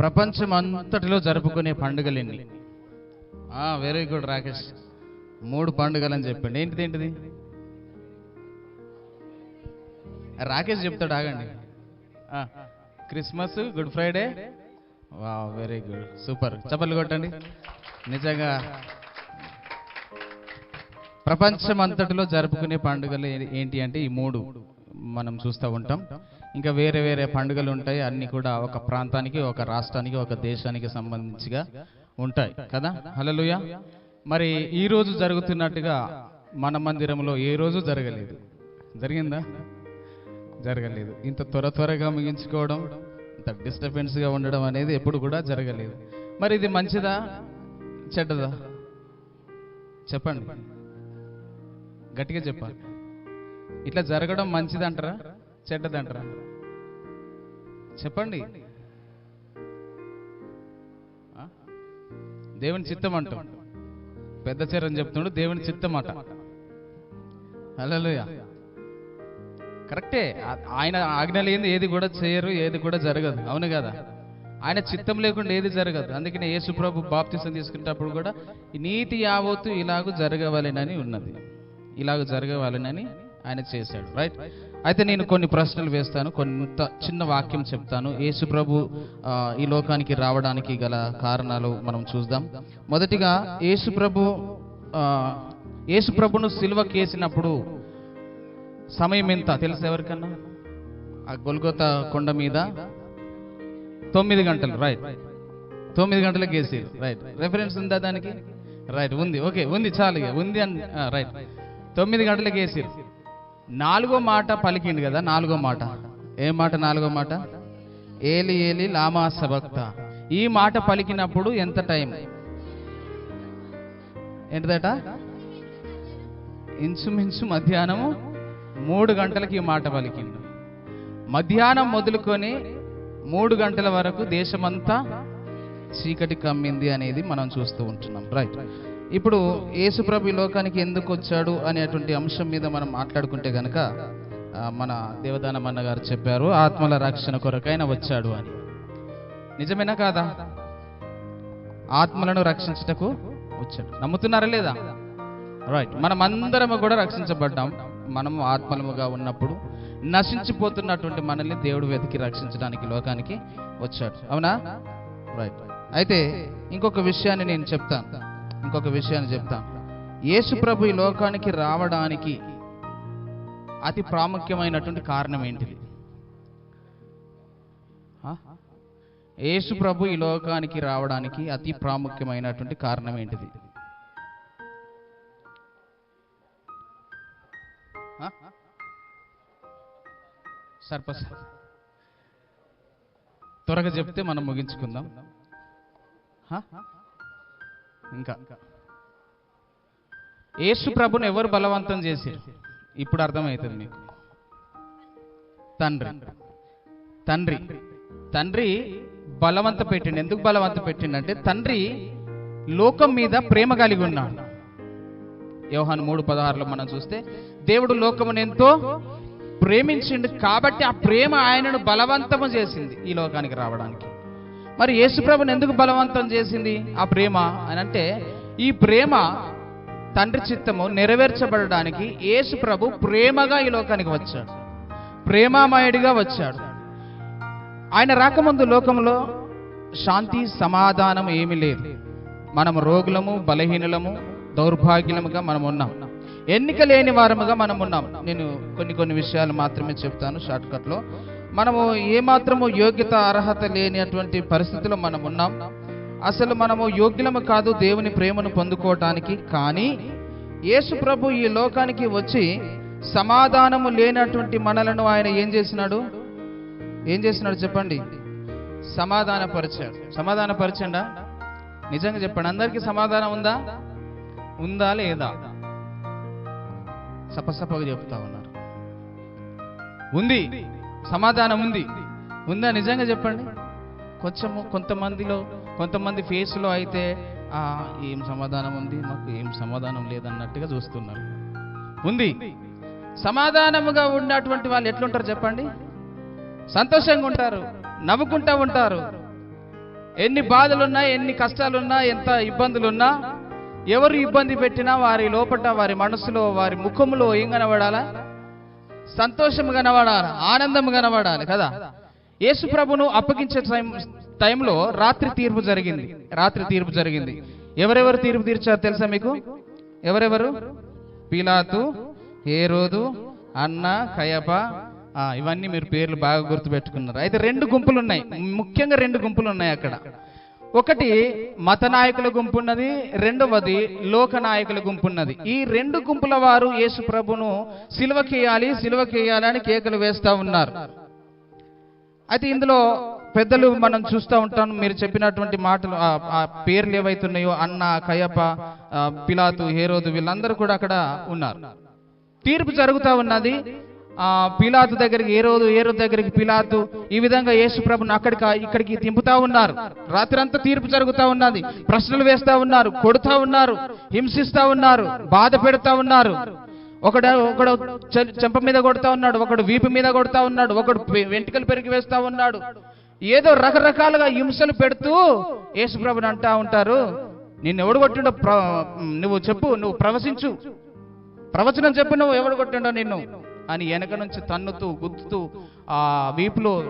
ప్రపంచం అంతటిలో జరుపుకునే పండుగలేని వెరీ గుడ్ రాకేష్. మూడు పండుగలు అని చెప్పండి. ఏంటిది ఏంటిది? రాకేష్ చెప్తాడు ఆగండి. Christmas good Friday. వా వెరీ గుడ్ సూపర్. చప్పట్లు కొట్టండి. నిజంగా ప్రపంచం అంతటిలో జరుపుకునే పండుగలు ఏంటి అంటే ఈ మూడు మనం చూస్తూ ఉంటాం. ఇంకా వేరే వేరే పండుగలు ఉంటాయి. అన్ని కూడా ఒక ప్రాంతానికి ఒక రాష్ట్రానికి ఒక దేశానికి సంబంధించిగా ఉంటాయి. కదా? హలలుయ మరి ఈ రోజు జరుగుతున్నట్టుగా మన మందిరంలో ఏ రోజు జరగలేదు. జరిగిందా? జరగలేదు. ఇంత త్వర త్వరగా ముగించుకోవడం ఇంత డిస్టర్బెన్స్గా ఉండడం అనేది ఎప్పుడు కూడా జరగలేదు. మరి ఇది మంచిదా? చెడ్డదా? చెప్పండి. గట్టిగా చెప్పాలి. ఇట్లా జరగడం మంచిదంటారా? చెడ్డదంటారా? చెప్పండి. దేవుని చిత్తం అంటాం. పెద్ద చీరని చెప్తున్నాడు దేవుని చిత్తం అట. హల్లెలూయా. కరెక్టే. ఆయన ఆజ్ఞ లేని ఏది కూడా చేయరు ఏది కూడా జరగదు. అవును కదా? ఆయన చిత్తం లేకుండా ఏది జరగదు. అందుకనే యేసుప్రభు బాప్తిసం తీసుకునేటప్పుడు కూడా నీతి యావత్తు ఇలాగ జరగవలెనని ఉన్నది. ఇలాగ జరగవాలనని ఆయన చేశాడు రైట్ అయితే నేను కొన్ని ప్రశ్నలు వేస్తాను కొంత చిన్న వాక్యం చెప్తాను. యేసు ప్రభు ఈ లోకానికి రావడానికి గల కారణాలు మనం చూద్దాం. మొదటిగా యేసు ప్రభు యేసు ప్రభును సిల్వ కేసినప్పుడు సమయం ఎంత? తెలుసు ఎవరికన్నా? ఆ గొల్గొత కొండ మీద తొమ్మిది గంటలు రైట్ తొమ్మిది గంటలకు వేసి రైట్ రెఫరెన్స్ ఉందా దానికి? రైట్ ఉంది. ఓకే ఉంది చాలు ఉంది అని రైట్ తొమ్మిది గంటలకు వేసిరు నాలుగో మాట పలికిండు కదా నాలుగో మాట. ఏ మాట నాలుగో మాట? ఏలి ఏలి లామా సభక్త. ఈ మాట పలికినప్పుడు ఎంత టైం? ఏంటిదట? ఇంచుమించు మధ్యాహ్నము మూడు గంటలకి ఈ మాట పలికిండు మధ్యాహ్నం మొదలుకొని మూడు గంటల వరకు దేశమంతా చీకటి కమ్మింది అనేది మనం చూస్తూ ఉంటున్నాం. రైట్ ఇప్పుడు యేసుప్రభు ఈ లోకానికి ఎందుకు వచ్చాడు అనేటువంటి అంశం మీద మనం మాట్లాడుకుంటే కనుక మన దేవదానమన్న గారు చెప్పారు ఆత్మల రక్షణ కొరకైన వచ్చాడు అని. నిజమేనా కాదా? ఆత్మలను రక్షించుటకు వచ్చాడు. నమ్ముతున్నారా లేదా? రైట్ మనం అందరము కూడా రక్షించబడ్డాం. మనం ఆత్మలముగా ఉన్నప్పుడు నశించిపోతున్నటువంటి మనల్ని దేవుడు వెతికి రక్షించడానికి లోకానికి వచ్చాడు. అవునా? రైట్ అయితే ఇంకొక విషయాన్ని నేను చెప్తాను. ఇంకొక విషయాన్ని చెప్తాను యేసు ప్రభు ఈ లోకానికి రావడానికి అతి ప్రాముఖ్యమైనటువంటి కారణం ఏంటిది? యేసు ప్రభు ఈ లోకానికి రావడానికి అతి ప్రాముఖ్యమైనటువంటి కారణం ఏంటిది? సర్పస్ త్వరగా చెప్తే మనం ముగించుకుందాం. హ? ఇంకా. యేసు ప్రభుని ఎవరు బలవంతం చేశారు? ఇప్పుడు అర్థమవుతుంది మీకు. తండ్రి. తండ్రి. తండ్రి. బలవంత పెట్టిండు. ఎందుకు బలవంత పెట్టిండంటే తండ్రి లోకం మీద ప్రేమ కలిగి ఉన్నాడు. యోహాను మూడు పదహారులో మనం చూస్తే దేవుడు లోకమును ఎంతో ప్రేమించిండు కాబట్టి ఆ ప్రేమ ఆయనను బలవంతము చేసింది ఈ లోకానికి రావడానికి. మరి యేసుప్రభుని ఎందుకు బలవంతం చేసింది? ఆ ప్రేమ అని అంటే ఈ ప్రేమ తండ్రి చిత్తము నెరవేర్చబడడానికి యేసుప్రభు ప్రేమగా ఈ లోకానికి వచ్చాడు. ప్రేమామయుడిగా వచ్చాడు. ఆయన రాకముందు లోకంలో శాంతి సమాధానం ఏమీ లేదు. మనం రోగులము బలహీనులము దౌర్భాగ్యముగా మనం ఉన్నాం. ఎన్నిక లేని వారముగా మనం ఉన్నాం. నేను కొన్ని కొన్ని విషయాలు మాత్రమే చెప్తాను షార్ట్ కట్లో మనము ఏమాత్రము యోగ్యత అర్హత లేనటువంటి పరిస్థితిలో మనం ఉన్నాం. అసలు మనము యోగ్యులము కాదు దేవుని ప్రేమను పొందుకోవటానికి. కానీ యేసు ప్రభు ఈ లోకానికి వచ్చి సమాధానము లేనటువంటి మనలను ఆయన ఏం చేసినాడు? ఏం చేసినాడు చెప్పండి? సమాధానపరిచాడు. సమాధానపరచండా? నిజంగా చెప్పండి. అందరికీ సమాధానం ఉందా? ఉందా లేదా? సపసపగా చెప్తా ఉన్నారు. ఉంది. సమాధానం ఉంది. ఉందా? నిజంగా చెప్పండి. కొంచెము కొంతమందిలో కొంతమంది ఫేస్లో అయితే ఏం సమాధానం ఉంది? మాకు ఏం సమాధానం లేదన్నట్టుగా చూస్తున్నారు. ఉంది. సమాధానముగా ఉన్నటువంటి వాళ్ళు ఎట్లుంటారు చెప్పండి? సంతోషంగా ఉంటారు నవ్వుకుంటా ఉంటారు. ఎన్ని బాధలున్నా ఎన్ని కష్టాలున్నా ఎంత ఇబ్బందులున్నా ఎవరు ఇబ్బంది పెట్టినా వారి లోపట వారి మనసులో వారి ముఖంలో ఏం కనబడాలా? సంతోషము కనబడాలి ఆనందం కనబడాలి కదా? యేసు ప్రభును అప్పగించే టైం టైంలో రాత్రి తీర్పు జరిగింది. రాత్రి తీర్పు జరిగింది. ఎవరెవరు తీర్పు తీర్చారు తెలుసా మీకు? ఎవరెవరు? పిలాతు హేరోదు అన్న కయప. ఇవన్నీ మీరు పేర్లు బాగా గుర్తుపెట్టుకున్నారు. అయితే రెండు గుంపులు ఉన్నాయి. ముఖ్యంగా రెండు గుంపులు ఉన్నాయి అక్కడ. ఒకటి మత నాయకుల గుంపు ఉన్నది రెండవది లోక నాయకుల గుంపు ఉన్నది ఈ రెండు గుంపుల వారు యేసు ప్రభును సిలువకేయాలి సిలువకేయాలి అని కేకలు వేస్తా ఉన్నారు. అయితే ఇందులో పెద్దలు మనం చూస్తూ ఉంటాం మీరు చెప్పినటువంటి మాటలు ఆ- పేర్లు ఏవైతున్నాయో అన్న కయప పిలాతు హేరోదు వీళ్ళందరూ కూడా అక్కడ ఉన్నారు. తీర్పు జరుగుతా ఉన్నది పిలాతు దగ్గరికి ఏ రోజు ఏ రోజు దగ్గరికి పిలాతు ఈ విధంగా యేసు ప్రభుని అక్కడికి ఇక్కడికి దింపుతా ఉన్నారు. రాత్రంతా తీర్పు జరుగుతూ ఉన్నది. ప్రశ్నలు వేస్తా ఉన్నారు కొడుతూ ఉన్నారు హింసిస్తా ఉన్నారు బాధ పెడతా ఉన్నారు. ఒకడు ఒకడు చె- చెంప మీద కొడతా ఉన్నాడు ఒకడు వీపు మీద కొడతా ఉన్నాడు ఒకడు వెంట్రుకలు పెరిగి వేస్తా ఉన్నాడు. ఏదో రకరకాలుగా హింసలు పెడుతూ యేసు ప్రభుని అంటా ఉంటారు. నిన్ను ఎవడు కొట్టిండో ప్ర నువ్వు చెప్పు నువ్వు ప్రవశించు. ప్రవచనం చెప్పు నువ్వు ఎవడు కొట్టిండో నిన్ను? అని వెనక నుంచి తన్నుతూ గుద్దుతూ ఆ వీపులో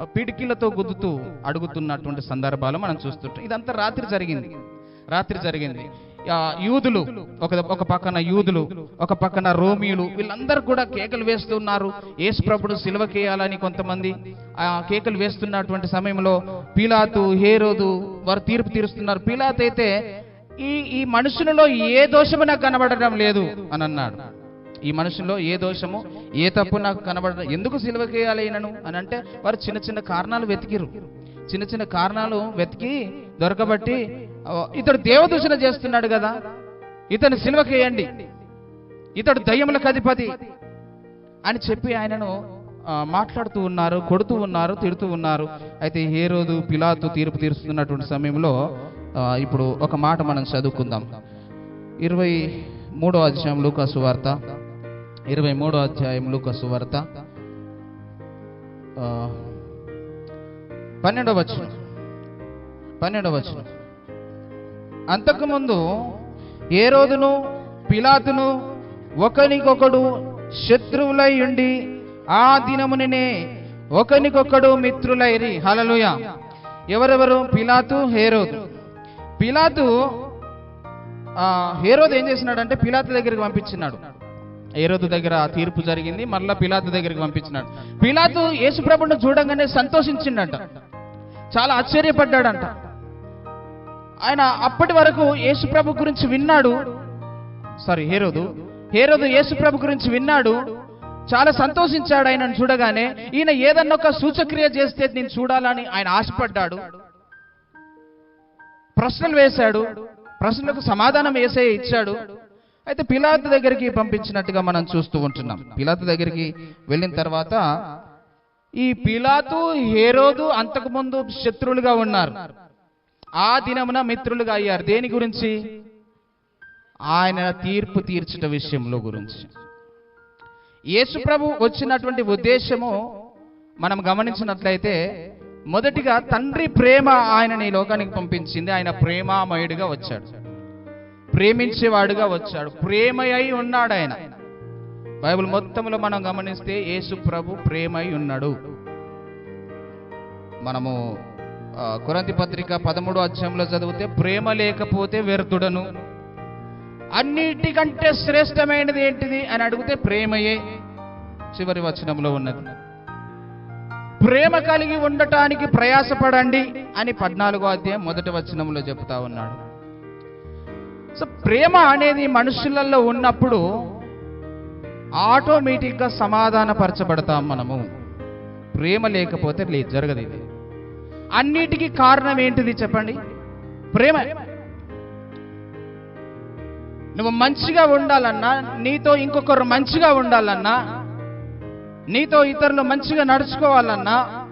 ఆ పిడికిలతో గుద్దుతూ అడుగుతున్నటువంటి సందర్భాలు మనం చూస్తుంటాం. ఇదంతా రాత్రి జరిగింది. రాత్రి జరిగింది. ఆ, యూదులు ఒక ఒక పక్కన యూదులు ఒక పక్కన రోమియులు వీళ్ళందరూ కూడా కేకలు వేస్తున్నారు. యేసు ప్రభుడు సిలువకేయాలని కొంతమంది ఆ కేకలు వేస్తున్నటువంటి సమయంలో పీలాతు హేరోదు వారు తీర్పు తీరుస్తున్నారు. పీలాత్ అయితే ఈ ఈ మనుషులలో ఏ దోషము నాకు కనబడడం లేదు అని అన్నాడు. ఈ మనుషుల్లో ఏ దోషము ఏ తప్పు నాకు కనబడదు ఎందుకు సిలువకేయాలి ఈయనను అని అంటే వారు చిన్న చిన్న కారణాలు వెతికిరు చిన్న చిన్న కారణాలు వెతికి దొరకబట్టి ఇతడు దేవదూషణ చేస్తున్నాడు కదా ఇతను సిలువకేయండి. ఇతడు దయ్యములకు అధిపతి అని చెప్పి ఆయనను మాట్లాడుతూ ఉన్నారు కొడుతూ ఉన్నారు తిడుతూ ఉన్నారు. అయితే ఏ రోజు పిలాతు తీర్పు తీరుస్తున్నటువంటి సమయంలో ఇప్పుడు ఒక మాట మనం చదువుకుందాం. ఇరవై మూడో అధ్యాయం లూకాసు వార్త. ఇరవై మూడో అధ్యాయం లూకాసు సువార్త పన్నెండవ వచనం. పన్నెండవ వచనం. అంతకుముందు ఏ రోజును పిలాతును ఒకనికొకడు శత్రువులై ఉండి ఆ దినముననే ఒకనికొకడు మిత్రులైరి హలలుయ ఎవరెవరు? పిలాతు హేరోదు. పిలాతు ఆ, హేరోదు ఏం చేసినాడంటే పిలాతు దగ్గరికి పంపించినాడు. ఏరోదు దగ్గర ఆ తీర్పు జరిగింది మళ్ళా పిలాతు దగ్గరికి పంపించినాడు. పిలాతు యేసుప్రభుని చూడంగానే సంతోషించిండట. చాలా ఆశ్చర్యపడ్డాడంట. ఆయన అప్పటి వరకు యేసుప్రభు గురించి విన్నాడు. సారీ హేరోదు. హేరోదు యేసుప్రభు గురించి విన్నాడు. చాలా సంతోషించాడు ఆయనను చూడగానే. ఈయన ఏదన్నా ఒక సూచక్రియ చేస్తే నేను చూడాలని ఆయన ఆశపడ్డాడు. ప్రశ్నలు వేశాడు. ప్రశ్నలకు సమాధానం వేసే ఇచ్చాడు. అయితే పిలాతు దగ్గరికి పంపించినట్టుగా మనం చూస్తూ ఉంటున్నాం. పిలాతు దగ్గరికి వెళ్ళిన తర్వాత ఈ పిలాతు హేరోదు అంతకుముందు శత్రువులుగా ఉన్నారు. ఆ దినమున మిత్రులుగా అయ్యారు. దేని గురించి? ఆయన తీర్పు తీర్చట విషయంలో గురించి. యేసు ప్రభు వచ్చినటువంటి ఉద్దేశము మనం గమనించినట్లయితే మొదటిగా తండ్రి ప్రేమ ఆయనని ఈ లోకానికి పంపించింది. ఆయన ప్రేమామయుడిగా వచ్చాడు. ప్రేమించేవాడుగా వచ్చాడు. ప్రేమయ్యి ఉన్నాడు ఆయన. బైబిల్ మొత్తంలో మనం గమనిస్తే యేసు ప్రభు ప్రేమై ఉన్నాడు. మనము కురంతి పత్రిక పదమూడో అధ్యాయంలో చదివితే ప్రేమ లేకపోతే వ్యర్థుడను. అన్నిటికంటే శ్రేష్టమైనది ఏంటిది అని అడిగితే ప్రేమయే చివరి వచనంలో ఉన్నది. ప్రేమ కలిగి ఉండటానికి ప్రయాసపడండి అని పద్నాలుగో అధ్యాయం మొదటి వచనంలో చెప్తా ఉన్నాడు. సో ప్రేమ అనేది మనుషులలో ఉన్నప్పుడు ఆటోమేటిక్గా సమాధానపరచబడతాం మనము. ప్రేమ లేకపోతే లేదు జరగదు ఇది. అన్నిటికీ కారణం ఏంటిది చెప్పండి? ప్రేమ. నువ్వు మంచిగా ఉండాలన్నా నీతో ఇంకొకరు మంచిగా ఉండాలన్నా నీతో ఇతరులు మంచిగా నడుచుకోవాలన్నా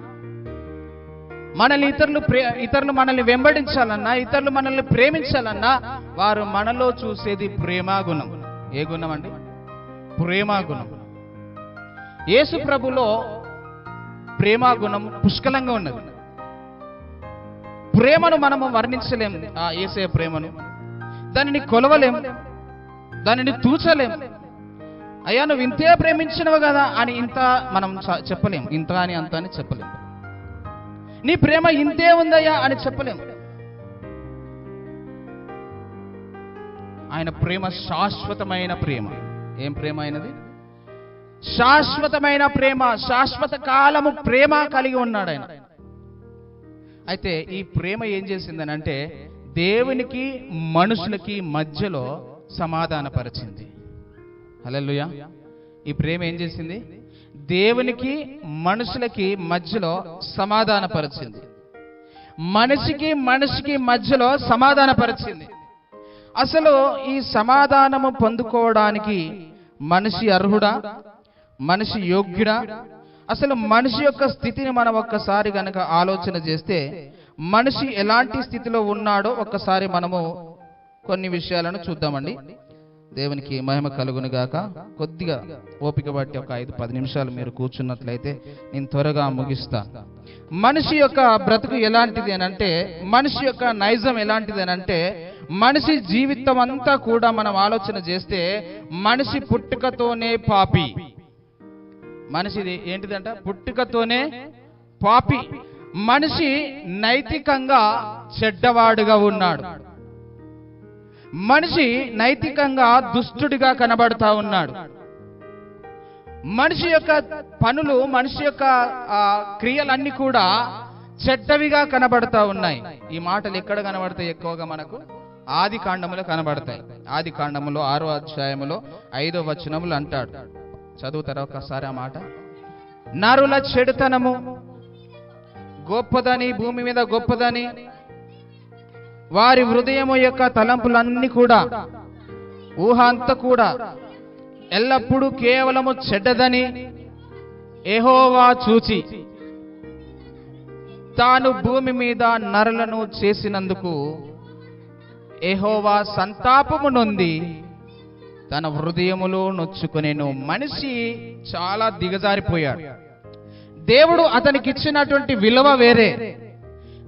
మనల్ని ఇతరులు ఇతరులు మనల్ని వెంబడించాలన్నా ఇతరులు మనల్ని ప్రేమించాలన్నా వారు మనలో చూసేది ప్రేమా గుణం. ఏ గుణం అండి? ప్రేమా గుణం. యేసు ప్రభులో ప్రేమా గుణం పుష్కలంగా ఉన్నది. ప్రేమను మనము వర్ణించలేము. ఆ ఏసే ప్రేమను. దానిని కొలవలేం దానిని తూచలేం అయ్యా నువ్వు ఇంతే ప్రేమించినవు కదా అని ఇంత మనం చెప్పలేము. చెప్పలేం ఇంత అని అంత అని చెప్పలేం నీ ప్రేమ ఇంతే ఉందయ్యా అని చెప్పలేము ఆయన ప్రేమ శాశ్వతమైన ప్రేమ. ఏం ప్రేమ అయినది శాశ్వతమైన ప్రేమ శాశ్వత కాలము ప్రేమ కలిగి ఉన్నాడు ఆయన. అయితే ఈ ప్రేమ ఏం చేసిందని అంటే దేవునికి మనుషులకి మధ్యలో సమాధానపరిచింది. హలో ఈ ప్రేమ ఏం చేసింది? దేవునికి మనుషులకి మధ్యలో సమాధానపరిచింది. మనిషికి మనిషికి మధ్యలో సమాధానపరిచింది. అసలు ఈ సమాధానము పొందుకోవడానికి మనిషి అర్హుడా? మనిషి యోగ్యుడా? అసలు మనిషి యొక్క స్థితిని మనం ఒక్కసారి గనక ఆలోచన చేస్తే మనిషి ఎలాంటి స్థితిలో ఉన్నాడో ఒక్కసారి మనము కొన్ని విషయాలను చూద్దామండి. దేవునికి మహిమ కలుగును గాక. కొద్దిగా ఓపిక బట్టి ఒక ఐదు పది నిమిషాలు మీరు కూర్చున్నట్లయితే నేను త్వరగా ముగిస్తా. మనిషి యొక్క బ్రతుకు ఎలాంటిది అని అంటే మనిషి యొక్క నైజం ఎలాంటిది అని అంటే మనిషి జీవితం అంతా కూడా మనం ఆలోచన చేస్తే మనిషి పుట్టుకతోనే పాపి. మనిషిది ఏంటిదంట? పుట్టుకతోనే పాపి. మనిషి నైతికంగా చెడ్డవాడుగా ఉన్నాడు. మనిషి నైతికంగా దుష్టుడిగా కనబడతా ఉన్నాడు. మనిషి యొక్క పనులు మనిషి యొక్క క్రియలన్నీ కూడా చెడ్డవిగా కనబడతా ఉన్నాయి. ఈ మాటలు ఎక్కడ కనబడతాయి ఎక్కువగా మనకు? ఆది కాండములో కనబడతాయి. ఆది కాండములో ఆరో అధ్యాయములో ఐదో వచనములు అంటాడు. చదువుతారా ఒకసారి ఆ మాట? నరుల చెడుతనము గొప్పదని భూమి మీద గొప్పదని వారి హృదయము యొక్క తలంపులన్నీ కూడా ఊహ అంతా కూడా ఎల్లప్పుడూ కేవలము చెడ్డదని ఎహోవా చూచి తాను భూమి మీద నరలను చేసినందుకు ఎహోవా సంతాపము నొంది తన హృదయములో నొచ్చుకునేను. మనిషి చాలా దిగజారిపోయాడు. దేవుడు అతనికి ఇచ్చినటువంటి విలువ వేరే.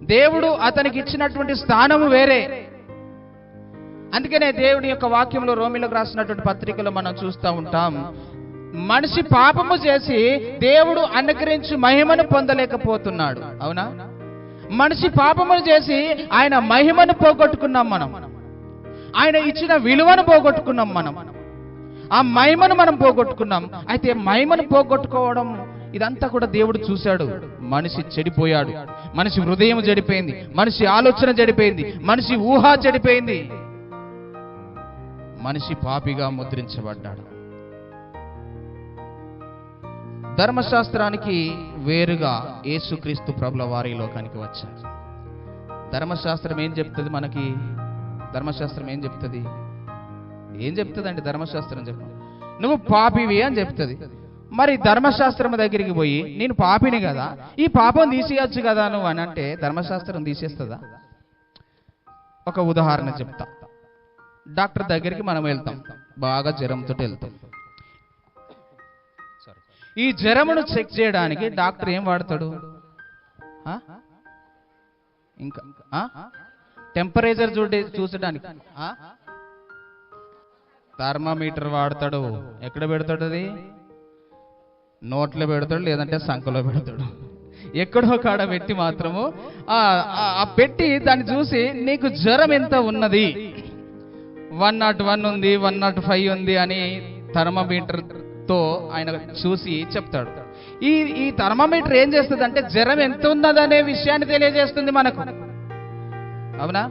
దేవుడు అతనికి ఇచ్చినటువంటి స్థానము వేరే. అందుకనే దేవుడి యొక్క వాక్యంలో రోమిలకు రాసినటువంటి పత్రికలో మనం చూస్తూ ఉంటాం మనిషి పాపము చేసి దేవుడు అనుకరించి మహిమను పొందలేకపోతున్నాడు. అవునా? మనిషి పాపములు చేసి ఆయన మహిమను పోగొట్టుకున్నాం మనం. ఆయన ఇచ్చిన విలువను పోగొట్టుకున్నాం మనం. ఆ మహిమను మనం పోగొట్టుకున్నాం. అయితే మహిమను పోగొట్టుకోవడం ఇదంతా కూడా దేవుడు చూశాడు. మనిషి చెడిపోయాడు. మనిషి హృదయం చెడిపోయింది. మనిషి ఆలోచన చెడిపోయింది. మనిషి ఊహ చెడిపోయింది. మనిషి పాపిగా ముద్రించబడ్డాడు. ధర్మశాస్త్రానికి వేరుగా యేసుక్రీస్తు ప్రభుల వారి లోకానికి వచ్చారు. ధర్మశాస్త్రం ఏం చెప్తుంది మనకి? ధర్మశాస్త్రం ఏం చెప్తుంది? ఏం చెప్తుందండి ధర్మశాస్త్రం చెప్పు నువ్వు పాపివి అని చెప్తుంది. మరి ధర్మశాస్త్రం దగ్గరికి పోయి నేను పాపిని కదా ఈ పాపం తీసేయచ్చు కదా నువ్వు? అని అంటే ధర్మశాస్త్రం తీసేస్తుందా? ఒక ఉదాహరణ చెప్తా. డాక్టర్ దగ్గరికి మనం వెళ్తాం. బాగా జ్వరంతో వెళ్తాం. ఈ జ్వరమును చెక్ చేయడానికి డాక్టర్ ఏం వాడతాడు? ఇంకా టెంపరేచర్ చూడే చూసడానికి. థర్మామీటర్ వాడతాడు. ఎక్కడ పెడతాడు అది? నోట్లో పెడతాడు లేదంటే సంఖలో పెడతాడు. ఎక్కడో కాడ పెట్టి మాత్రము ఆ పెట్టి దాన్ని చూసి నీకు జ్వరం ఎంత ఉన్నది? వన్ నాట్ వన్ ఉంది వన్ నాట్ ఫైవ్ ఉంది అని థర్మమీటర్తో ఆయన చూసి చెప్తాడు. ఈ ఈ థర్మామీటర్ ఏం చేస్తుంది అంటే జ్వరం ఎంత ఉన్నదనే విషయాన్ని తెలియజేస్తుంది మనకు. అవునా?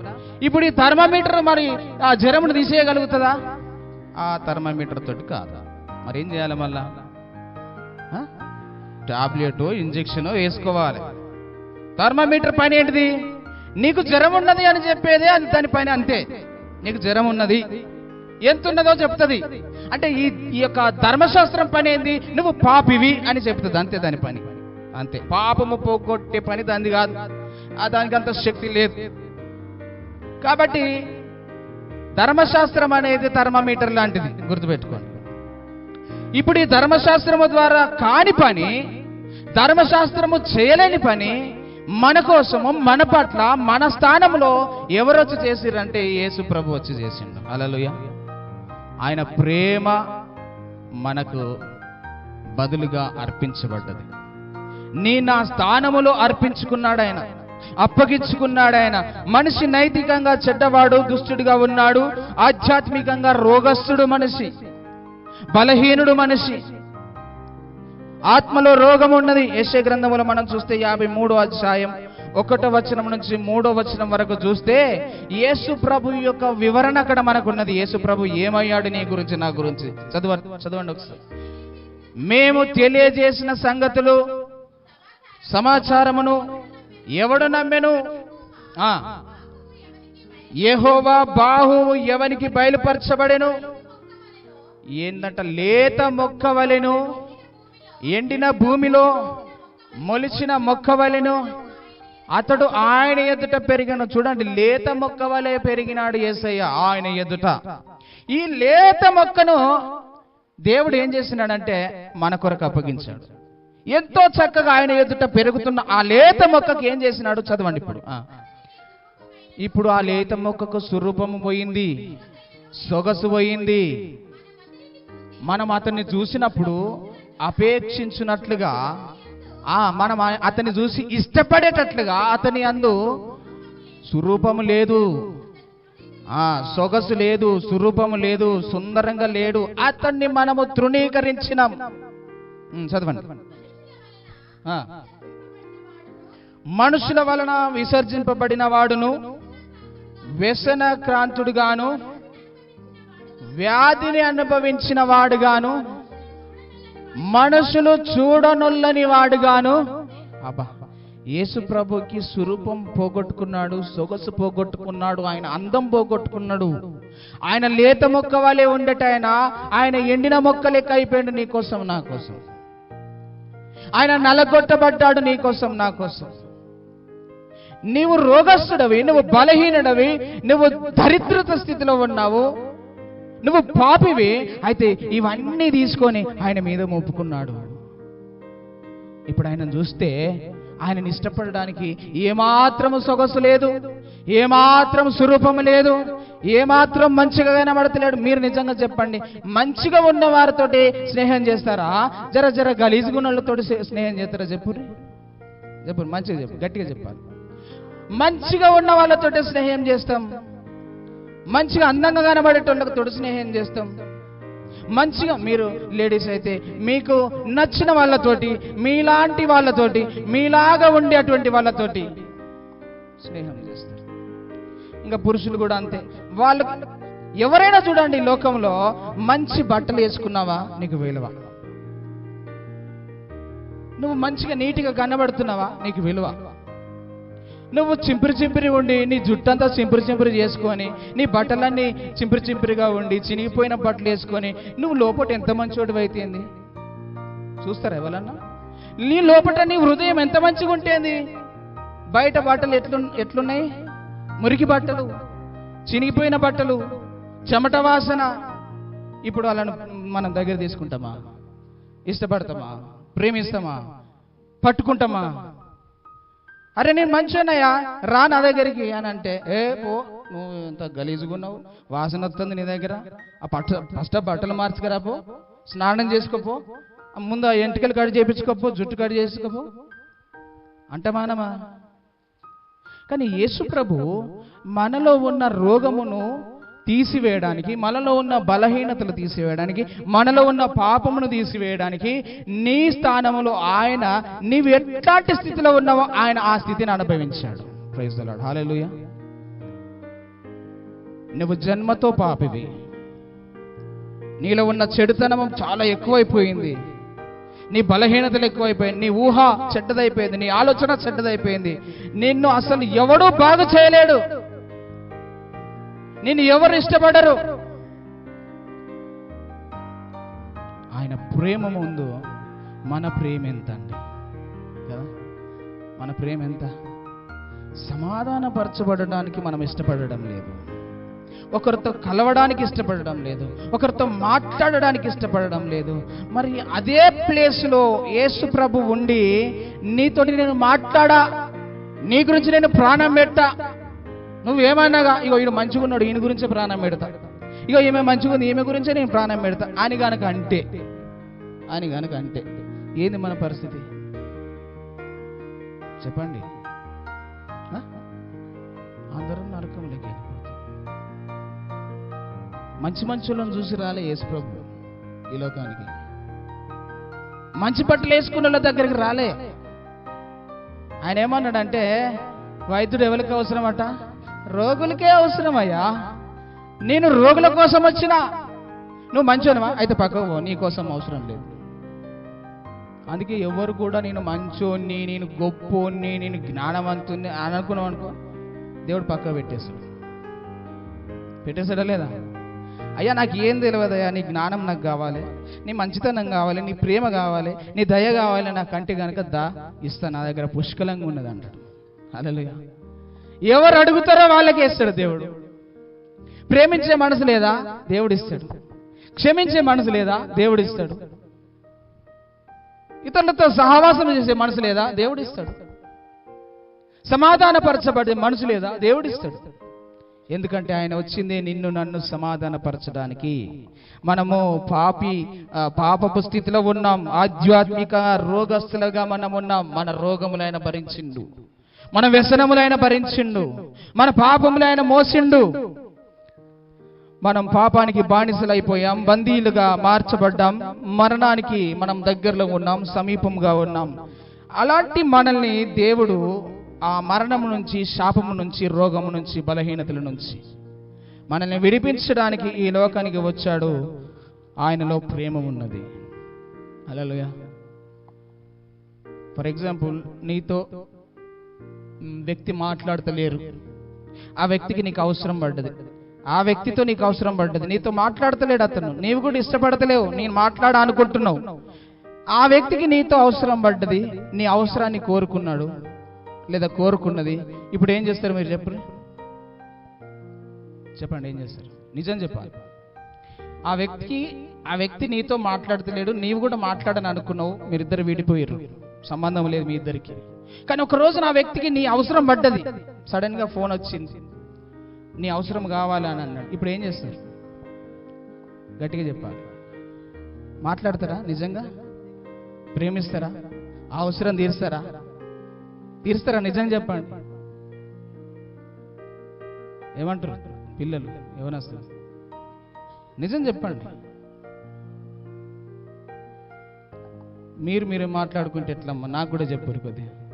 ఇప్పుడు ఈ థర్మామీటర్ మరి ఆ జ్వరమును తీసేయగలుగుతుందా? ఆ థర్మామీటర్ తోటి కాదు. మరి ఏం చేయాలి మళ్ళా? టాబ్లెట్ ఇంజెక్షన్ వేసుకోవాలి. థర్మామీటర్ పని ఏంటిది? నీకు జ్వరం ఉన్నది అని చెప్పేదే అది దాని పని అంతే. నీకు జ్వరం ఉన్నది. ఎంత ఉన్నదో చెప్తుంది. అంటే ఈ ఈ యొక్క ధర్మశాస్త్రం పని ఏంది? నువ్వు పాపివి అని చెప్తుంది. అంతే దాని పని. అంతే. పాపము పోగొట్టే పని దాన్ని కాదు. ఆ దానికి అంత శక్తి లేదు. కాబట్టి ధర్మశాస్త్రం అనేది థర్మామీటర్ లాంటిది. గుర్తుపెట్టుకోండి. ఇప్పుడు ఈ ధర్మశాస్త్రము ద్వారా కాని పని ధర్మశాస్త్రము చేయలేని పని మన కోసము మన పట్ల మన స్థానంలో ఎవరు వచ్చి చేసిరంటే యేసు ప్రభు వచ్చి చేసిండు. అలలుయ ఆయన ప్రేమ మనకు బదులుగా అర్పించబడ్డది. నీ నా స్థానములో అర్పించుకున్నాడు ఆయన. అప్పగించుకున్నాడు ఆయన. మనిషి నైతికంగా చెడ్డవాడు దుష్టుడిగా ఉన్నాడు ఆధ్యాత్మికంగా రోగస్తుడు మనిషి. బలహీనుడు మనిషి. ఆత్మలో రోగం ఉన్నది. యశ గ్రంథములో మనం చూస్తే యాభై మూడో అధ్యాయం ఒకటో వచనం నుంచి మూడో వచనం వరకు చూస్తే యేసు ప్రభు యొక్క వివరణ అక్కడ మనకున్నది. యేసు ప్రభు ఏమయ్యాడు నీ గురించి నా గురించి? చదువు చదవండి ఒకసారి. మేము తెలియజేసిన సంగతులు సమాచారమును ఎవడు నమ్మెను? ఆ. బాహువు ఎవనికి బయలుపరచబడెను? ఏందంట? లేత మొక్క వలెను ఎండిన భూమిలో మొలిచిన మొక్క వలెను. అతడు ఆయన ఎదుట పెరిగను చూడండి లేత మొక్క వలె పెరిగినాడు యేసయ్య ఆయన ఎదుట. ఈ లేత మొక్కను దేవుడు ఏం చేసినాడంటే మన కొరకు అప్పగించాడు. ఎంతో చక్కగా ఆయన ఎదుట పెరుగుతున్న ఆ లేత మొక్కకి ఏం చేసినాడు? చదవండి ఇప్పుడు. ఇప్పుడు ఆ లేత మొక్కకు స్వరూపము పోయింది సొగసు పోయింది మనం అతన్ని చూసినప్పుడు అపేక్షించినట్లుగా ఆ మనం అతన్ని చూసి ఇష్టపడేటట్లుగా అతని అందు స్వరూపము లేదు. ఆ సొగసు లేదు స్వరూపము లేదు సుందరంగా లేడు. అతన్ని మనము తృణీకరించినాం. చదవండి. మనుషుల వలన విసర్జింపబడిన వాడును వ్యసన క్రాంతుడుగాను వ్యాధిని అనుభవించిన వాడుగాను మనుషులు చూడనొల్లని వాడుగాను అబ్బా యేసు ప్రభుకి స్వరూపం పోగొట్టుకున్నాడు సొగసు పోగొట్టుకున్నాడు ఆయన అందం పోగొట్టుకున్నాడు. ఆయన లేత మొక్క వలె ఉండట ఆయన ఆయన ఎండిన మొక్క లెక్క అయిపోయాడు నీ కోసం నా కోసం. ఆయన నలగొట్టబడ్డాడు నీ కోసం నా కోసం. నీవు రోగస్తుడవి నువ్వు బలహీనుడవి నువ్వు దరిద్రత స్థితిలో ఉన్నావు. నువ్వు పాపివి. అయితే ఇవన్నీ తీసుకొని ఆయన మీద మోపుకున్నాడు. ఇప్పుడు ఆయన చూస్తే ఆయనని ఇష్టపడడానికి ఏమాత్రము సొగసు లేదు ఏమాత్రం స్వరూపము లేదు ఏమాత్రం మంచిగా కనబడతలేడు. మీరు నిజంగా చెప్పండి మంచిగా ఉన్న వారితోటి స్నేహం చేస్తారా? జర జర గలీజుగుణలతోటి స్నేహం చేస్తారా? చెప్పు చెప్పు మంచిగా చెప్పు గట్టిగా చెప్పాలి. మంచిగా ఉన్న వాళ్ళతోటి స్నేహం చేస్తాం. మంచిగా అందంగా కనబడేటోళ్ళతో స్నేహం చేస్తాం. మంచిగా మీరు లేడీస్ అయితే మీకు నచ్చిన వాళ్ళతోటి మీలాంటి వాళ్ళతోటి మీలాగా ఉండేటువంటి వాళ్ళతోటి స్నేహం చేస్తారు. ఇంకా పురుషులు కూడా అంతే. వాళ్ళు ఎవరైనా చూడండి లోకంలో మంచి బట్టలు వేసుకున్నావా? నీకు విలువ. నువ్వు మంచిగా నీట్గా కనబడుతున్నావా? నీకు విలువ. నువ్వు చింపిరి చింపిరి ఉండి నీ జుట్టంతా చింపిరి చింపిరి చేసుకొని నీ బట్టలన్నీ చింపిరి చింపిరిగా ఉండి చినిగిపోయిన బట్టలు వేసుకొని నువ్వు లోపల ఎంత మంచోడు అయితేంది చూస్తారా ఎవరన్నా? నీ లోపల నీ హృదయం ఎంత మంచిగా ఉంటేంది బయట బట్టలు ఎట్లు ఎట్లున్నాయి? మురికి బట్టలు చినిగిపోయిన బట్టలు చెమట వాసన. ఇప్పుడు వాళ్ళను మనం దగ్గర తీసుకుంటామా? ఇష్టపడతామా? ప్రేమిస్తామా? పట్టుకుంటామా? అరే నేను మంచినయ్యా. రా నా దగ్గరికి అని అంటే ఏ పో నువ్వు ఇంత గలీజుగున్నావు. వాసన వస్తుంది నీ దగ్గర. ఆ పట్ట ఫస్ట్ బట్టలు మార్చుకురా పో. స్నానం చేసుకోపో ముందు ఆ ఎంటికలు కడి చేపించుకోపో జుట్టు కడి చేసుకోపో అంటే మానమా? కానీ యేసు ప్రభు మనలో ఉన్న రోగమును తీసివేయడానికి మనలో ఉన్న బలహీనతలు తీసివేయడానికి మనలో ఉన్న పాపమును తీసివేయడానికి నీ స్థానములో ఆయన నీవు ఎట్లాంటి స్థితిలో ఉన్నావో ఆయన ఆ స్థితిని అనుభవించాడు. ప్రైజ్ దలాడ్ హాలేలుయ నువ్వు జన్మతో పాపివి. నీలో ఉన్న చెడుతనం చాలా ఎక్కువైపోయింది. నీ బలహీనతలు ఎక్కువైపోయింది. నీ ఊహ చెడ్డదైపోయింది. నీ ఆలోచన చెడ్డదైపోయింది. నిన్ను అసలు ఎవడూ బాగు చేయలేడు. నిన్ను ఎవరు ఇష్టపడరు. ఆయన ప్రేమ ముందు మన ప్రేమ ఎంత అండి కదా? మన ప్రేమ ఎంత? సమాధానపరచబడడానికి మనం ఇష్టపడడం లేదు. ఒకరితో కలవడానికి ఇష్టపడడం లేదు. ఒకరితో మాట్లాడడానికి ఇష్టపడడం లేదు. మరి అదే ప్లేస్లో యేసు ప్రభు ఉండి నీతోటి నేను మాట్లాడా? నీ గురించి నేను ప్రాణం పెట్టా? నువ్వేమన్నాగా ఇగో ఈయన మంచిగా ఉన్నాడు ఈయన గురించే ప్రాణం పెడతా. ఇగో ఈమె మంచిగా ఉంది ఈమె గురించే నేను ప్రాణం పెడతా. అని గనక అంటే అని గనక అంటే ఏంది మన పరిస్థితి? చెప్పండి. అందరం నరకంలోకి మంచి మంచులను చూసి రాలే యేసు ప్రభు ఈ లోకానికి. మంచి బట్టలు వేసుకున్న వాళ్ళ దగ్గరికి రాలే. ఆయన ఏమన్నాడంటే వైద్యుడు ఎవరికి అట రోగులకే అవసరమయ్యా. నేను రోగుల కోసం వచ్చిన. నువ్వు మంచోనివా? అయితే పక్కకు నీ కోసం అవసరం లేదు. అందుకే ఎవరు కూడా నేను మంచోన్ని నేను గొప్పోన్ని నేను జ్ఞానవంతుని అని అనుకున్నావు అనుకో దేవుడు పక్క పెట్టేస్తాడు. పెట్టేశాడా లేదా? అయ్యా నాకు ఏం తెలియదయ్యా? నీ జ్ఞానం నాకు కావాలి నీ మంచితనం కావాలి నీ ప్రేమ కావాలి నీ దయ కావాలి నాకు కంటి కనుక దా ఇస్తా నా దగ్గర పుష్కలంగా ఉన్నది అంటాడు. అలలుగా ఎవరు అడుగుతారో వాళ్ళకి ఇస్తాడు దేవుడు. ప్రేమించే మనసు లేదా? దేవుడు ఇస్తాడు. క్షమించే మనసు లేదా? దేవుడు ఇస్తాడు. ఇతరులతో సహవాసం చేసే మనసు లేదా? దేవుడు ఇస్తాడు. సమాధానపరచబడే మనసు లేదా? దేవుడు ఇస్తాడు. ఎందుకంటే ఆయన వచ్చిందే నిన్ను నన్ను సమాధానపరచడానికి. మనము పాపి పాపపు స్థితిలో ఉన్నాం. ఆధ్యాత్మిక రోగస్తులుగా మనం ఉన్నాం మన రోగములైన భరించిండు. మన వ్యసనములైన భరించిండు. మన పాపములైన మోసిండు. మనం పాపానికి బానిసలైపోయాం బందీలుగా మార్చబడ్డాం మరణానికి మనం దగ్గరలో ఉన్నాం సమీపంగా ఉన్నాం. అలాంటి మనల్ని దేవుడు ఆ మరణము నుంచి శాపము నుంచి రోగము నుంచి బలహీనతల నుంచి మనల్ని విడిపించడానికి ఈ లోకానికి వచ్చాడు. ఆయనలో ప్రేమ ఉన్నది. అలలుయా ఫర్ ఎగ్జాంపుల్ నీతో వ్యక్తి మాట్లాడతలేరు. ఆ వ్యక్తికి నీకు అవసరం పడ్డది. ఆ వ్యక్తితో నీకు అవసరం పడ్డది. నీతో మాట్లాడతలేడు అతను. నీవు కూడా ఇష్టపడతలేవు. నేను మాట్లాడాలనుకుంటున్నావు. ఆ వ్యక్తికి నీతో అవసరం పడ్డది. నీ అవసరాన్ని కోరుకున్నాడు లేదా కోరుకున్నది. ఇప్పుడు ఏం చేస్తారు మీరు చెప్పండి. చెప్పండి ఏం చేస్తారు? నిజం చెప్పాలి. ఆ వ్యక్తికి ఆ వ్యక్తి నీతో మాట్లాడతలేడు. నీవు కూడా మాట్లాడని అనుకున్నావు మీరిద్దరు విడిపోయారు. సంబంధం లేదు మీ ఇద్దరికి. కానీ ఒకరోజు నా వ్యక్తికి నీ అవసరం పడ్డది. సడన్గా ఫోన్ వచ్చింది. నీ అవసరం కావాలి అని అన్నాడు. ఇప్పుడు ఏం చేస్తారు? గట్టిగా చెప్పాలి. మాట్లాడతారా? నిజంగా? ప్రేమిస్తారా? ఆ అవసరం తీరుస్తారా? తీరుస్తారా? నిజం చెప్పండి. ఏమంటారు? పిల్లలు ఏమనొస్తారు నిజం చెప్పండి. మీరు మీరు మాట్లాడుకుంటే ఎట్లమ్మా? నాకు కూడా చెప్పారు కొద్దిగా.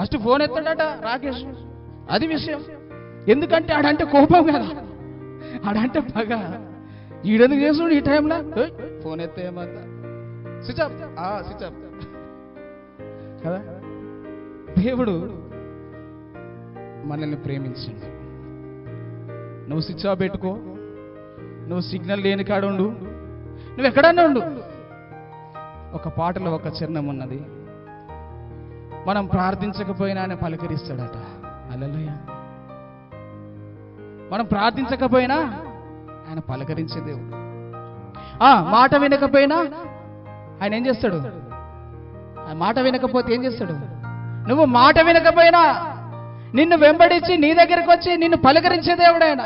ఫస్ట్ ఫోన్ ఎత్తాడట రాకేష్. అది విషయం. ఎందుకంటే ఆడంటే కోపం కదా. ఆడంటే పగ. ఈడెందుకు చేస్తున్నాడు ఈ టైంలో ఫోన్ ఎత్తే ఏమంతా స్విచ్ ఆఫ్. Switch off. కదా? దేవుడు మనల్ని ప్రేమించండి. నువ్వు స్విచ్ ఆఫ్ పెట్టుకో. నువ్వు సిగ్నల్ లేని కాడు నువ్వు ఎక్కడన్నా ఉండు. ఒక పాటలో ఒక చిహ్నం ఉన్నది. మనం ప్రార్థించకపోయినా ఆయన పలకరిస్తాడట. అలలోయ మనం ప్రార్థించకపోయినా ఆయన పలకరించే దేవుడు. ఆ మాట వినకపోయినా ఆయన ఏం చేస్తాడు? ఆ మాట వినకపోతే ఏం చేస్తాడు? నువ్వు మాట వినకపోయినా నిన్ను వెంబడించి నీ దగ్గరకు వచ్చి నిన్ను పలకరించే దేవుడాయన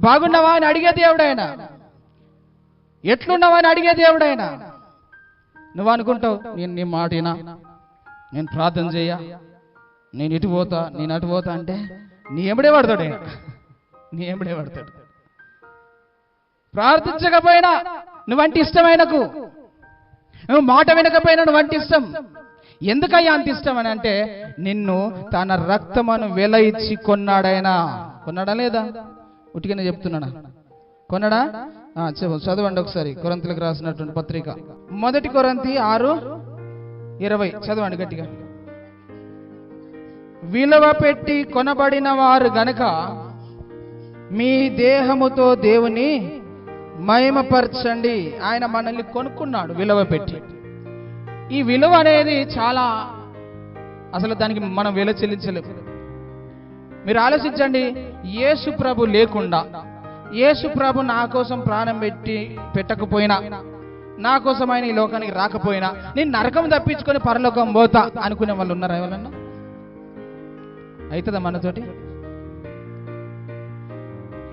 బాగున్నావా అని అడిగే దేవుడాయన ఎట్లున్నావా అని అడిగే దేవుడాయన నువ్వు అనుకుంటావు నేను నీ మాట వినా నేను ప్రార్థన చేయ నేను ఇటు పోతా నేను అటు పోతా అంటే నీ ఎమ్మడే పడతాడు. నీ ఎమ్మడే పడతాడు. ప్రార్థించకపోయినా నువ్వంటే ఇష్టమైనకు నువ్వు మాట వినకపోయినా నువ్వంటి ఇష్టం. ఎందుకయ్యా అంత ఇష్టం అని అంటే నిన్ను తన రక్తమను వెల ఇచ్చి కొన్నాడైనా కొన్నాడా లేదా? ఉటికనే చెప్తున్నాడా కొన్నాడా? చెప్పు చదవండి ఒకసారి. కొరంతలకు రాసినటువంటి పత్రిక. మొదటి కొరంతి ఆరు ఇరవై. చదవండి గట్టిగా. విలువ పెట్టి కొనబడిన వారు గనక మీ దేహముతో దేవుని మహిమపరచండి. ఆయన మనల్ని కొనుక్కున్నాడు విలువ పెట్టి. ఈ విలువ అనేది చాలా అసలు దానికి మనం విలువ చెల్లించలేము మీరు ఆలోచించండి యేసు ప్రభు లేకుండా యేసు ప్రభు నా కోసం ప్రాణం పెట్టి పెట్టకపోయినా నా కోసం ఆయన ఈ లోకానికి రాకపోయినా నేను నరకం తప్పించుకొని పరలోకం పోతా అనుకునే వాళ్ళు ఉన్నారా ఎవరన్నా? అవుతుందా మనతోటి?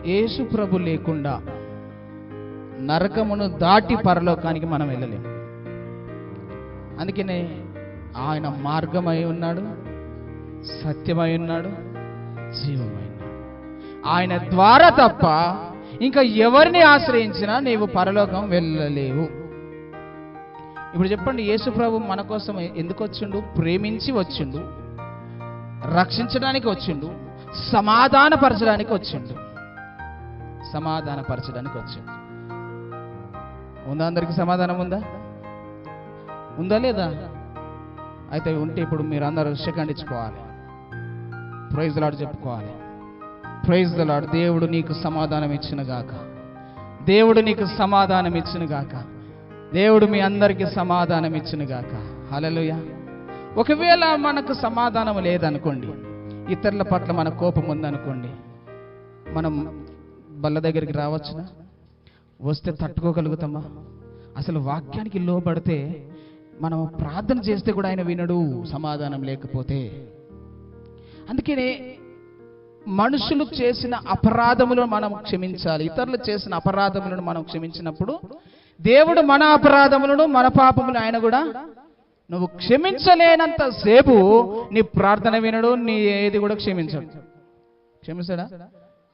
యేసు ప్రభు లేకుండా నరకమును దాటి పరలోకానికి మనం వెళ్ళలేము అందుకనే ఆయన మార్గమై ఉన్నాడు సత్యమై ఉన్నాడు జీవమై ఉన్నాడు ఆయన ద్వారా తప్ప ఇంకా ఎవరిని ఆశ్రయించినా నీవు పరలోకం వెళ్ళలేవు. ఇప్పుడు చెప్పండి యేసు ప్రభు మన కోసం ఎందుకు వచ్చిండు? ప్రేమించి వచ్చిండు. రక్షించడానికి వచ్చిండు. సమాధానపరచడానికి వచ్చిండు. సమాధానపరచడానికి వచ్చిండు. ఉందా అందరికి సమాధానం ఉందా? ఉందా లేదా? అయితే ఉంటే ఇప్పుడు మీరు అందరూ శకండించుకోవాలి ప్రైజ్ లాడ్ చెప్పుకోవాలి. ప్రైజ్ దలాడు దేవుడు నీకు సమాధానం ఇచ్చిన గాక. దేవుడు నీకు సమాధానం ఇచ్చిన గాక. దేవుడు మీ అందరికీ సమాధానం ఇచ్చిన గాక. హలలుయ ఒకవేళ మనకు సమాధానం లేదనుకోండి ఇతరుల పట్ల మన కోపం ఉందనుకోండి మనం బల్ల దగ్గరికి రావచ్చునా? వస్తే తట్టుకోగలుగుతామా? అసలు వాక్యానికి లోబడితే మనం ప్రార్థన చేస్తే కూడా ఆయన వినడు సమాధానం లేకపోతే. అందుకనే మనుషులు చేసిన అపరాధములను మనం క్షమించాలి. ఇతరులు చేసిన అపరాధములను మనం క్షమించినప్పుడు దేవుడు మన అపరాధములను మన పాపములు ఆయన కూడా నువ్వు క్షమించలేనంత సేపు నీ ప్రార్థన వినడు నీ ఏది కూడా క్షమించడు. క్షమించడా?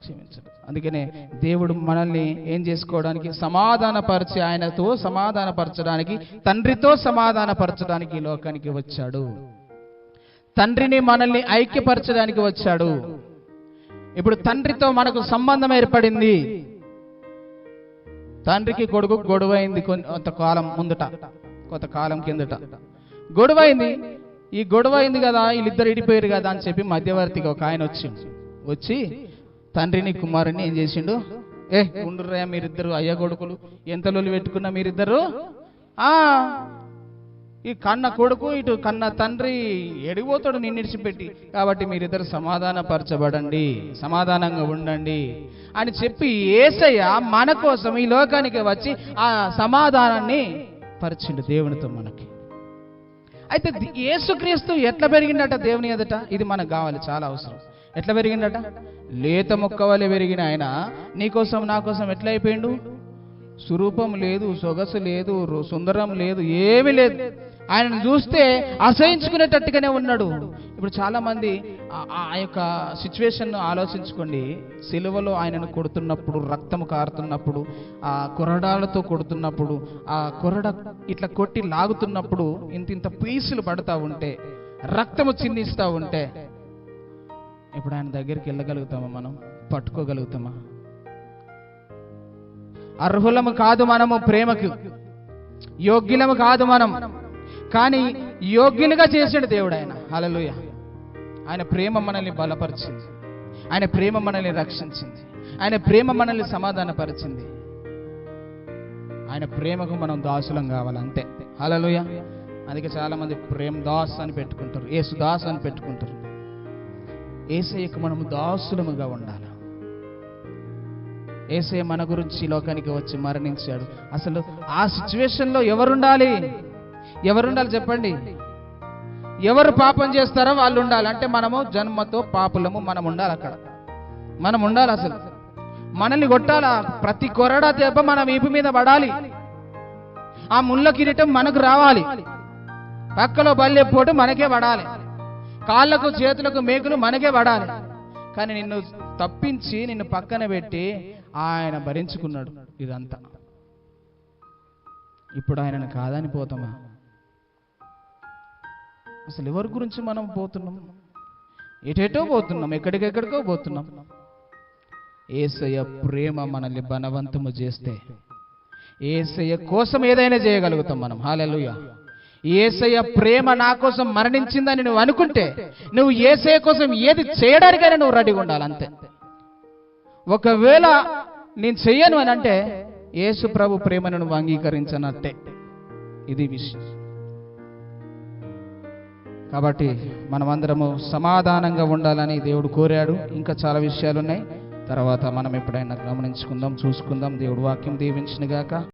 క్షమించడు. అందుకనే దేవుడు మనల్ని ఏం చేసుకోవడానికి సమాధానపరిచి ఆయనతో సమాధానపరచడానికి తండ్రితో సమాధానపరచడానికి ఈ లోకానికి వచ్చాడు. తండ్రిని మనల్ని ఐక్యపరచడానికి వచ్చాడు. ఇప్పుడు తండ్రితో మనకు సంబంధం ఏర్పడింది. తండ్రికి కొడుకు గొడవైంది కొంతకాలం ముందుట కొంతకాలం కిందట. గొడవైంది. ఈ గొడవైంది కదా వీళ్ళిద్దరు ఇడిపోయారు కదా అని చెప్పి మధ్యవర్తిగా ఒక ఆయన వచ్చిండు వచ్చి తండ్రిని కుమారుని ఏం చేసిండు? ఏ ఉండుర్రా మీరిద్దరు అయ్య కొడుకులు ఎంత లొలి పెట్టుకున్నా మీరిద్దరు? ఆ ఈ కన్న కొడుకు ఇటు కన్న తండ్రి ఎడిపోతాడు నిన్నిడిచిపెట్టి కాబట్టి మీరిద్దరు సమాధానపరచబడండి సమాధానంగా ఉండండి అని చెప్పి ఏసయ్య మన కోసం ఈ లోకానికి వచ్చి ఆ సమాధానాన్ని పరిచిండు దేవునితో మనకి. అయితే యేసుక్రీస్తు ఎట్లా పెరిగిండట దేవుని ఎదుట? ఇది మనకు కావాలి చాలా అవసరం. ఎట్లా పెరిగిండట? లేత మొక్క వలె పెరిగిన ఆయన నీకోసం నా కోసం ఎట్లా అయిపోయిండు? స్వరూపం లేదు సొగసు లేదు సుందరం లేదు ఏమీ లేదు. ఆయనను చూస్తే అసహించుకునేటట్టుగానే ఉన్నాడు. ఇప్పుడు చాలా మంది ఆ- యొక్క సిచ్యువేషన్ ఆలోచించుకోండి. సిలువలో ఆయనను కొడుతున్నప్పుడు రక్తము కారుతున్నప్పుడు ఆ కొరడాలతో కొడుతున్నప్పుడు ఆ కొరడ ఇట్లా కొట్టి లాగుతున్నప్పుడు ఇంత ఇంత పీసులు పడతా ఉంటే రక్తము చిన్నిస్తూ ఉంటే ఇప్పుడు ఆయన దగ్గరికి వెళ్ళగలుగుతామా మనం? పట్టుకోగలుగుతామా? అర్హులము కాదు మనము ప్రేమకు. యోగ్యులము కాదు మనం. కానీ యోగ్యులుగా చేసాడు దేవుడు ఆయన. అలలుయ ఆయన ప్రేమ మనల్ని బలపరిచింది. ఆయన ప్రేమ మనల్ని రక్షించింది. ఆయన ప్రేమ మనల్ని సమాధానపరిచింది. ఆయన ప్రేమకు మనం దాసులం కావాలంతే అలలుయ అందుకే చాలా మంది ప్రేమ దాస్ అని పెట్టుకుంటారు ఏసు దాస్ అని పెట్టుకుంటారు. ఏసయ్యకు మనము దాసులముగా ఉండాలి. ఏసే మన గురించి లోకానికి వచ్చి మరణించాడు. అసలు ఆ సిచ్యువేషన్లో ఎవరుండాలి? ఎవరుండాలి చెప్పండి? ఎవరు పాపం చేస్తారో వాళ్ళు ఉండాలి అంటే మనము జన్మతో పాపులము మనం ఉండాలి అక్కడ. మనం ఉండాలి అసలు. మనల్ని కొట్టాలా? ప్రతి కొరడా దెబ్బ మన వీపు మీద పడాలి. ఆ ముళ్ళ కిరీటం మనకు రావాలి. పక్కలో బల్లె పోటు మనకే పడాలి. కాళ్ళకు చేతులకు మేకులు మనకే పడాలి. కానీ నిన్ను తప్పించి నిన్ను పక్కన పెట్టి ఆయన భరించుకున్నాడు ఇదంతా. ఇప్పుడు ఆయనను కాదని పోతామా? అసలు ఎవరి గురించి మనం పోతున్నాం? ఎటేటో పోతున్నాం ఎక్కడికెక్కడికో పోతున్నాం. ఏసయ్య ప్రేమ మనల్ని బలవంతము చేస్తే ఏసయ్య కోసం ఏదైనా చేయగలుగుతాం మనం. హాలెలుయ ఏసయ్య ప్రేమ నా కోసం మరణించిందని నువ్వు అనుకుంటే నువ్వు ఏసయ్య కోసం ఏది చేయడానికైనా నువ్వు రెడీగా ఉండాలి అంతే. ఒకవేళ నేను చెయ్యను అని అంటే యేసు ప్రభు ప్రేమను అంగీకరించనట్టే. ఇది విషయం. కాబట్టి మనమందరము సమాధానంగా ఉండాలని దేవుడు కోరాడు. ఇంకా చాలా విషయాలు ఉన్నాయి తర్వాత మనం ఎప్పుడైనా గమనించుకుందాం చూసుకుందాం. దేవుడు వాక్యం దీవించిన గాక